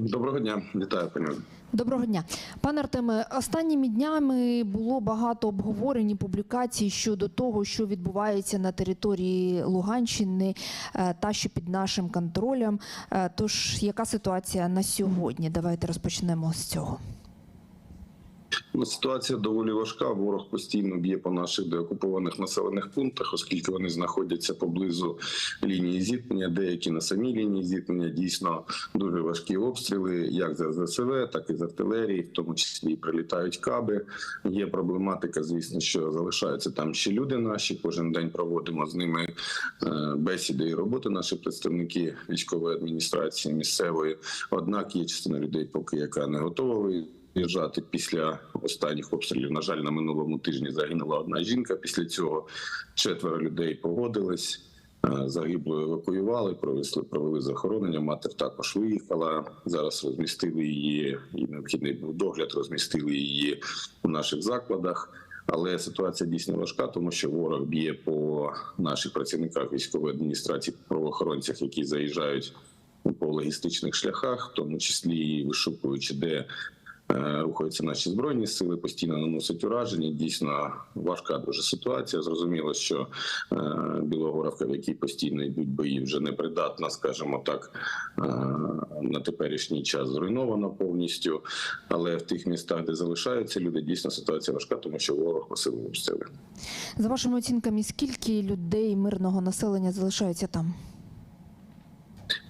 Доброго дня, вітаю пані. Доброго дня, пане Артеме. Останніми днями було багато обговорень і публікацій щодо того, що відбувається на території Луганщини е, та що під нашим контролем. Е, Тож, яка ситуація на сьогодні? Давайте розпочнемо з цього. Ну, Ситуація доволі важка. Ворог постійно б'є по наших деокупованих населених пунктах, оскільки вони знаходяться поблизу лінії зіткнення. Деякі на самій лінії зіткнення дійсно дуже важкі обстріли, як з ЗСВ, так і з артилерії, в тому числі прилітають каби. Є проблематика, звісно, що залишаються там ще люди наші. Кожен день проводимо з ними е, бесіди і роботи. Наші представники військової адміністрації місцевої. Однак є частина людей, поки яка не готова виїжджати. Після останніх обстрілів. На жаль, на минулому тижні загинула одна жінка. Після цього четверо людей погодились. е, Загиблу евакуювали, провели, провели захоронення. Матір також виїхала. Зараз розмістили її, і необхідний був догляд, розмістили її у наших закладах. Але ситуація дійсно важка, тому що ворог б'є по наших працівниках військової адміністрації, правоохоронцях, які заїжджають по логістичних шляхах, в тому числі вишукуючи, де рухаються наші збройні сили, постійно наносять ураження. Дійсно важка дуже ситуація. Зрозуміло, що е, Білогоровка, в якій постійно йдуть бої, вже не придатна, скажімо так, е, на теперішній час зруйнована повністю. Але в тих містах, де залишаються люди, дійсно ситуація важка, тому що ворог посилив обстріли. За вашими оцінками, скільки людей мирного населення залишаються там?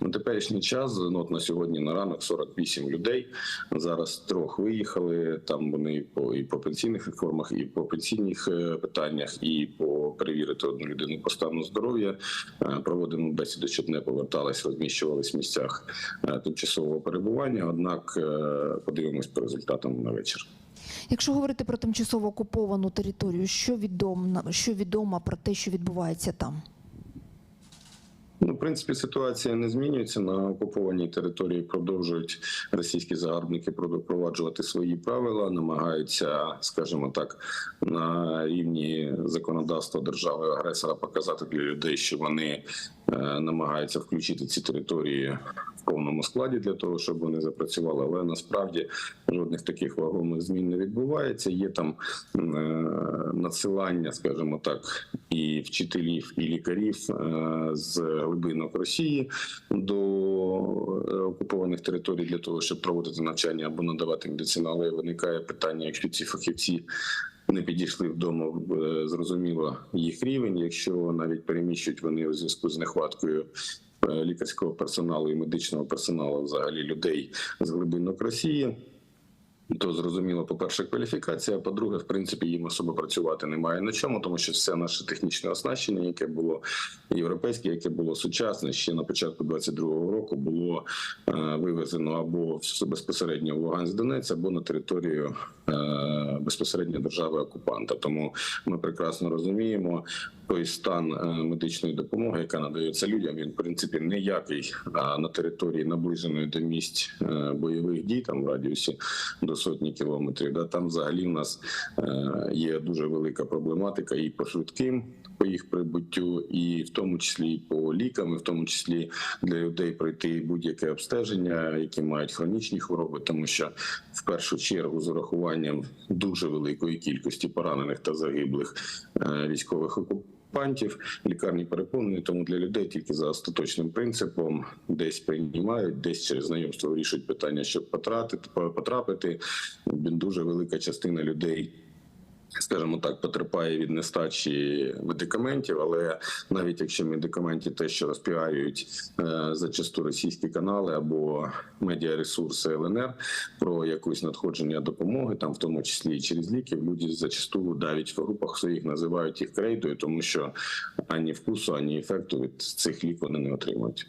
На теперішній час ну, от на сьогодні на ранок 48 людей. Зараз трьох виїхали. Там вони по і по пенсійних реформах, і по пенсійних е, питаннях, і по перевірити одну людину по стану здоров'я. Е, Проводимо бесіди, щоб не повертались, розміщувались в місцях е, тимчасового перебування. Однак подивимось по результатам на вечір. Якщо говорити про тимчасово окуповану територію, що відомо, що відомо про те, що відбувається там? Принципі, ситуація не змінюється на окупованій території. Продовжують російські загарбники проваджувати свої правила, намагаються, скажімо так, на рівні законодавства держави агресора показати для людей, що вони намагаються включити ці території в повному складі для того, щоб вони запрацювали. Але насправді жодних таких вагомих змін не відбувається. Є там е, надсилання, скажімо так, і вчителів, і лікарів е, з глибинок Росії до е, окупованих територій для того, щоб проводити навчання або надавати медицину. Але виникає питання, якщо ці фахівці. Не підійшли вдома, е, зрозуміло їх рівень. Якщо навіть переміщують вони у зв'язку з нехваткою е, лікарського персоналу і медичного персоналу, взагалі людей з глибинок Росії. То зрозуміло, по-перше, кваліфікація. а По-друге, в принципі, їм особо працювати немає на чому, тому що все наше технічне оснащення, яке було європейське, яке було сучасне, ще на початку 22-го року було е, вивезено або безпосередньо в Луганськ Донець, або на територію е, безпосередньо держави окупанта. Тому ми прекрасно розуміємо той стан е, медичної допомоги, яка надається людям. Він в принципі ніякий на території наближеної до місць е, бойових дій, там в радіусі до сотні кілометрів. Да, там взагалі в нас е, є дуже велика проблематика і по швидким. По їх прибуттю, і в тому числі і по лікам, і в тому числі для людей пройти будь-яке обстеження, які мають хронічні хвороби, тому що в першу чергу з урахуванням дуже великої кількості поранених та загиблих військових окупантів лікарні переповнені, тому для людей тільки за остаточним принципом десь приймають, десь через знайомство вирішують питання, щоб потрапити, потрапити. Дуже велика частина людей. Скажімо так, потерпає від нестачі медикаментів, але навіть якщо медикаменти те, що розпіарюють е, зачасту російські канали або медіаресурси ЛНР про якусь надходження допомоги, там в тому числі і через ліків, люди зачасту навіть в групах своїх називають їх крейдою, тому що ані вкусу, ані ефекту від цих лік вони не отримують.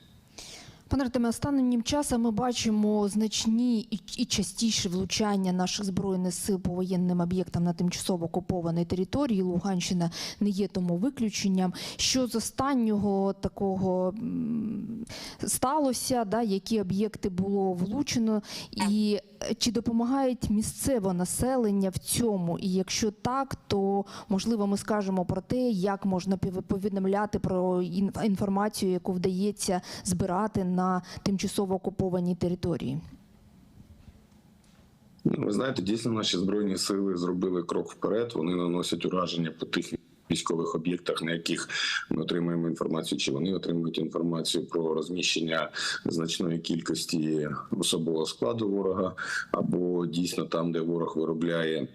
Пане Артеме, останнім часом ми бачимо значні і, частіші влучання наших збройних сил по воєнним об'єктам на тимчасово окупованій території. Луганщина не є тому виключенням. Що з останнього такого сталося, да, які об'єкти було влучено, і чи допомагають місцеве населення в цьому? І якщо так, то можливо ми скажемо про те, як можна повідомляти про інформацію, яку вдається збирати на тимчасово окупованій території. Ну, ви знаєте, дійсно наші збройні сили зробили крок вперед. Вони наносять ураження по тих військових об'єктах, на яких ми отримуємо інформацію, чи вони отримують інформацію про розміщення значної кількості особового складу ворога, або дійсно там, де ворог виробляє.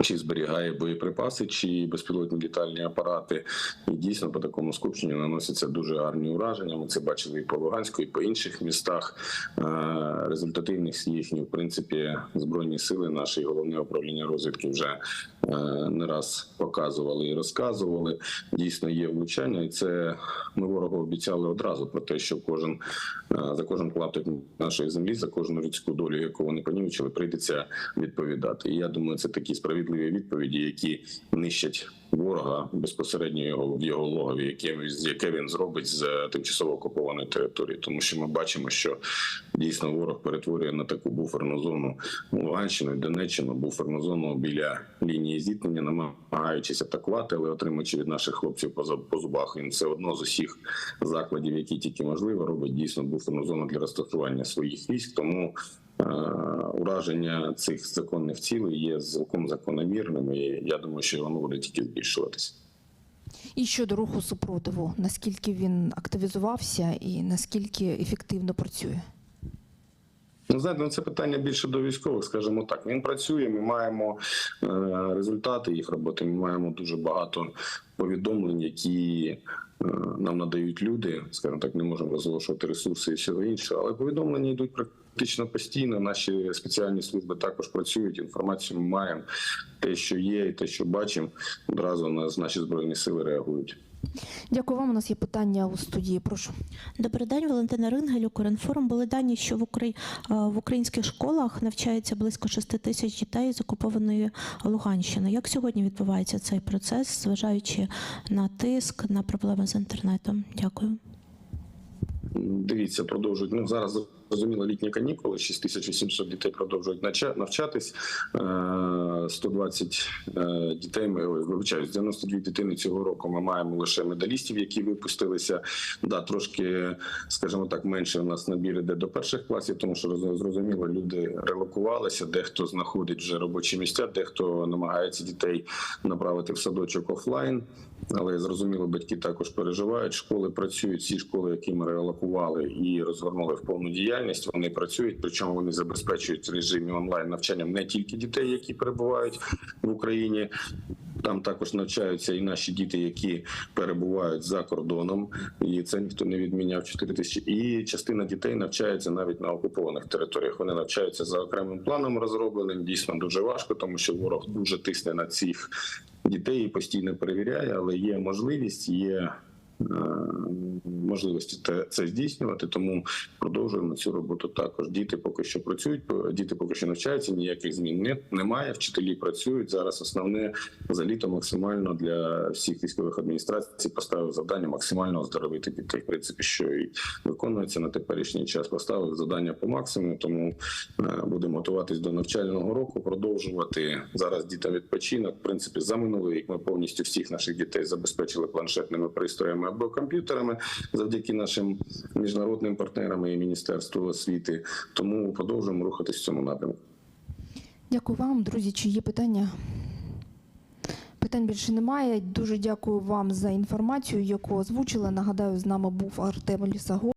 Чи зберігає боєприпаси, чи безпілотні літальні апарати, і дійсно по такому скупченню наносяться дуже гарні ураження. Ми це бачили і по Луганську, і по інших містах. Е, Результативність їхні, в принципі, збройні сили, наше і головне управління розвідки вже е, не раз показували і розказували. Дійсно є влучання, і це ми ворогу обіцяли одразу про те, що кожен за кожен клаптик нашої землі, за кожну людську долю, яку вони понівечили, прийдеться відповідати. І я думаю, це такі справедливі відповіді, які нищать ворога безпосередньо його в його логові, яке, яке він зробить з е, тимчасово окупованої території, тому що ми бачимо, що дійсно ворог перетворює на таку буферну зону Луганщину і Донеччину, буферну зону біля лінії зіткнення, намагаючись атакувати, але отримуючи від наших хлопців по зуб- по зубах. Він все одно з усіх закладів, які тільки можливо, робить дійсно буферну зону для розташування своїх військ. Тому ураження цих законних цілей є цілком закономірним, і я думаю, що воно буде тільки збільшуватися. І щодо руху супротиву, наскільки він активізувався і наскільки ефективно працює? Ну, знаєте, ну, це питання більше до військових, скажімо так. Він працює. Ми маємо е, результати їх роботи. Ми маємо дуже багато повідомлень, які е, нам надають люди. Скажімо так, не можемо розголошувати ресурси і всього іншого, але повідомлення йдуть практично постійно. Наші спеціальні служби також працюють. Інформацію ми маємо. Те, що є, і те, що бачимо, одразу на наші збройні сили реагують. Дякую вам. У нас є питання у студії. Прошу. Добрий день, Валентина Рингель, Укрінформ. Були дані, що в, Украї... е, в українських школах навчається близько 6 тисяч дітей з окупованої Луганщини. Як сьогодні відбувається цей процес, зважаючи на тиск, на проблеми з інтернетом? Дякую. Дивіться, продовжують. Ну зараз зрозуміло літні канікули. 6800 дітей продовжують навчатись. Е, 120 е, дітей. Ми ой, вибачаюсь, 92 дитини цього року. Ми маємо лише медалістів, які випустилися. Да, трошки, скажімо так, менше у нас набір іде до перших класів, тому що роз- зрозуміло, люди релокувалися. Дехто знаходить вже робочі місця, дехто намагається дітей направити в садочок офлайн. Але зрозуміло, батьки також переживають. Школи працюють. Всі школи, які ми релокували і розгорнули в повну діяльність, вони працюють. Причому вони забезпечують режимі онлайн навчанням не тільки дітей, які перебувають в Україні. Там також навчаються і наші діти, які перебувають за кордоном, і це ніхто не відміняв 4 тисячі. І частина дітей навчається навіть на окупованих територіях. Вони навчаються за окремим планом розробленим. Дійсно дуже важко, тому що ворог дуже тисне на цих дітей і постійно перевіряє, але є можливість, є можливості те- це здійснювати. Тому продовжуємо цю роботу також. Діти поки що працюють, по- діти поки що навчаються. Ніяких змін немає. Вчителі працюють зараз. Основне за літо максимально для всіх військових адміністрацій поставив завдання максимально оздоровити дітей. В принципі, що і виконується на теперішній час. Поставив завдання по максимуму, тому е, будемо готуватись до навчального року, продовжувати зараз. Дітям відпочинок. В принципі, за минулий рік ми повністю всіх наших дітей забезпечили планшетними пристроями або комп'ютерами завдяки нашим міжнародним партнерам і міністерству освіти. Тому продовжуємо рухатись в цьому напрямку. Дякую вам, друзі. Чи є питання? Питань більше немає. Дуже дякую вам за інформацію, яку озвучили. Нагадаю, з нами був Артем Лісаго.